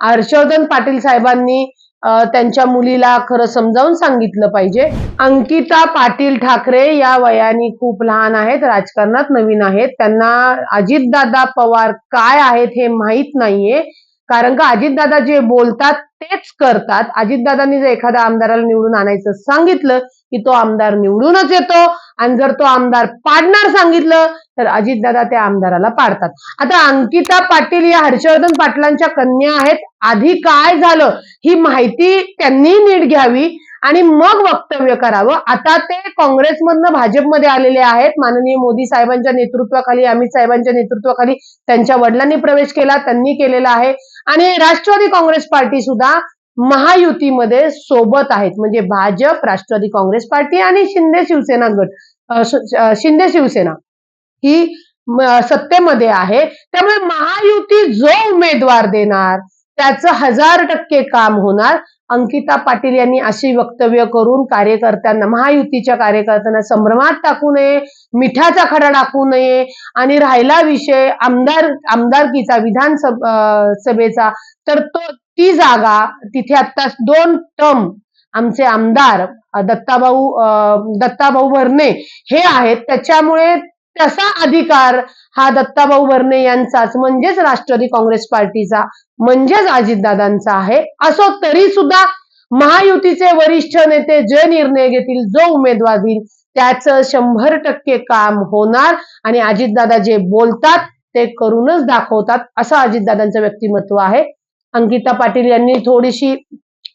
हर्षवर्धन पाटील साहेबांनी त्यांच्या मुलीला खरं समजावून सांगितलं पाहिजे. अंकिता पाटील ठाकरे या वयाने खूप लहान आहेत राजकारणात नवीन आहेत. त्यांना अजितदादा पवार काय आहेत हे माहीत नाहीये. कारण का अजितदादा जे बोलतात तेच करतात. अजितदादांनी जर एखाद्या आमदाराला निवडून आणायचं सांगितलं की तो आमदार निवडूनच येतो आणि जर तो आमदार पाडणार सांगितलं तर अजितदादा त्या आमदाराला पाडतात. आता अंकिता पाटील या हर्षवर्धन पाटलांच्या कन्या आहेत. आधी काय झालं? ही माहिती त्यांनी नीट घ्यावी. आणि मग वक्तव्य करावं. आता ते काँग्रेसमधनं भाजपमध्ये आलेले आहेत. माननीय मोदी साहेबांच्या नेतृत्वाखाली अमित साहेबांच्या नेतृत्वाखाली त्यांच्या वडिलांनी प्रवेश केला त्यांनी केलेला आहे. आणि राष्ट्रवादी काँग्रेस पार्टी सुद्धा महायुतीमध्ये सोबत आहेत. म्हणजे भाजप राष्ट्रवादी काँग्रेस पार्टी आणि शिंदे शिवसेना गट शिंदे शिवसेना ही सत्तेमध्ये आहे. त्यामुळे महायुती जो उमेदवार देणार त्याचं हजार टक्के काम होणार. अंकिता पाटील यांनी अशी वक्तव्य करून कार्यकर्त्यांना महायुतीच्या कार्यकर्त्यांना संभ्रमात टाकू नये मिठाचा खडा टाकू नये आणि राहिला विषय आमदार आमदारकीचा विधानसभ सभेचा तर तो ती जागा तिथे आता दोन टर्म आमचे आमदार दत्ताभाऊ दत्ताभाऊ भरणे हे आहेत. त्याच्यामुळे तसा अधिकार हा दत्ताभाऊ बर्ने यांचाच म्हणजेच राष्ट्रवादी काँग्रेस पार्टीचा म्हणजेच अजितदादांचा आहे. असो तरी सुद्धा महायुतीचे वरिष्ठ नेते जे निर्णय घेतील जो उमेदवार देईल त्याचं शंभर टक्के काम होणार आणि अजितदादा जे बोलतात ते करूनच दाखवतात असं अजितदादांचं व्यक्तिमत्व आहे. अंकिता पाटील यांनी थोडीशी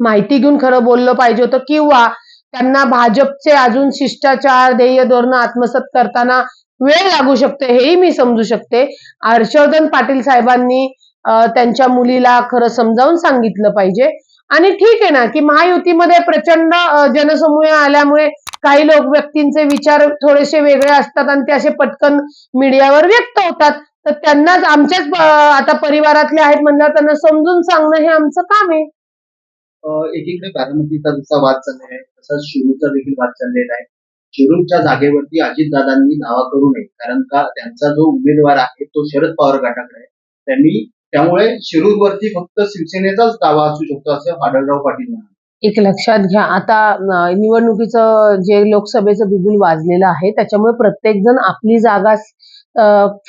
माहिती घेऊन खरं बोललं पाहिजे होतं किंवा त्यांना भाजपचे अजून शिष्टाचार ध्येय धोरणं आत्मसात करताना वेळ लागू शकते हेही मी समजू शकते. हर्षवर्धन पाटील साहेबांनी त्यांच्या मुलीला खरं समजावून सांगितलं पाहिजे. आणि ठीक आहे ना की महायुतीमध्ये प्रचंड जनसमूह आल्यामुळे काही लोक व्यक्तींचे विचार थोडेसे वेगळे असतात आणि ते असे पटकन मीडियावर व्यक्त होतात. तर त्यांनाच आमच्याच आता परिवारातले आहेत म्हणल्यावर त्यांना समजून सांगणं हे आमचं काम आहे. एकीकडे बारामतीचा जसा वाद चाललेला आहे तसाच शिरूरचा देखील वाद चाललेला आहे. शिरूरच्या जागेवरती अजितदादांनी दावा करू नये कारण का त्यांचा जो उमेदवार आहे तो शरद पवार गटाकडे आहे. त्यांनी त्यामुळे शिरूरवरती फक्त शिवसेनेचाच दावा असू शकतो असं आढळराव पाटील म्हणाले. एक लक्षात घ्या. आता निवडणुकीचं जे लोकसभेचं बिगुल वाजलेलं आहे त्याच्यामुळे प्रत्येक जण आपली जागा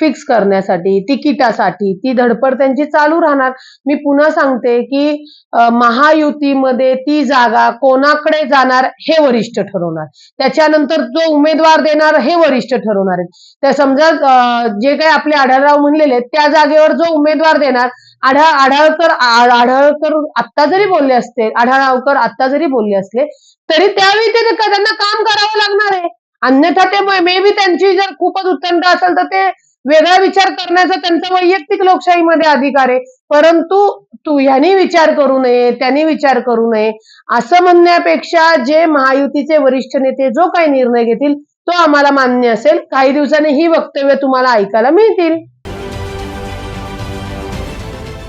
फिक्स करण्यासाठी तिकिटासाठी ती धडपड त्यांची चालू राहणार. मी पुन्हा सांगते की महायुतीमध्ये ती जागा कोणाकडे जाणार हे वरिष्ठ ठरवणार. त्याच्यानंतर जो उमेदवार देणार हे वरिष्ठ ठरवणार आहेत. त्या समजा जे काही आपले आढळराव म्हणलेले त्या जागेवर जो उमेदवार देणार आढळ आढळकर आढळकर आत्ता जरी बोलले असते आढळरावकर आत्ता जरी बोलले असले तरी त्यावेळी ते- त्यांना काम करावं लागणार आहे. अन्यथा ते मे बी त्यांची जर खूपच उत्तंड असेल तर ते वेगळा विचार करण्याचा त्यांचा वैयक्तिक लोकशाहीमध्ये अधिकार आहे. परंतु तू ह्यानी विचार करू नये त्यांनी विचार करू नये. असं म्हणण्यापेक्षा जे महायुतीचे वरिष्ठ नेते जो काही निर्णय घेतील तो आम्हाला मान्य असेल. काही दिवसांनी ही वक्तव्य तुम्हाला ऐकायला मिळतील.